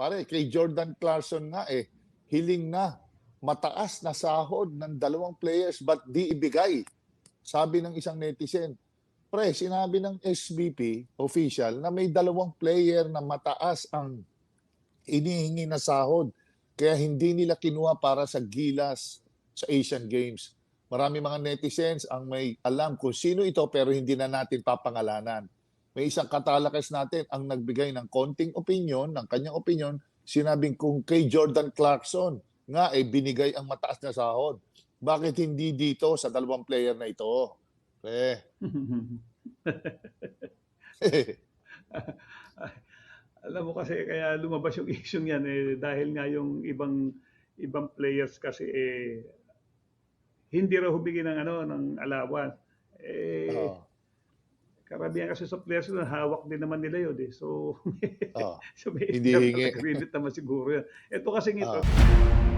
Pare, kay Jordan Clarkson nga eh, hiling na mataas na sahod ng dalawang players but di ibigay. Sabi ng isang netizen. Pre, sinabi ng SBP official na may dalawang player na mataas ang inihingi na sahod. Kaya hindi nila kinuha para sa gilas sa Asian Games. Marami mga netizens ang may alam kung sino ito pero hindi na natin papangalanan. May isang katalakas natin ang nagbigay ng konting opinion, ng kanyang opinion, sinabing kung kay Jordan Clarkson nga eh binigay ang mataas na sahod. Bakit hindi dito sa dalawang player na ito? Eh, Alam mo kasi kaya lumabas yung issue yan eh dahil nga yung ibang ibang players kasi eh hindi raw humingi ng ano ng allowance. Eh karamihan kasi sa players na hawak din naman nila yun eh. So, oh. so may Hindi hingi. credit naman siguro yan. Ito kasi ito, Ah.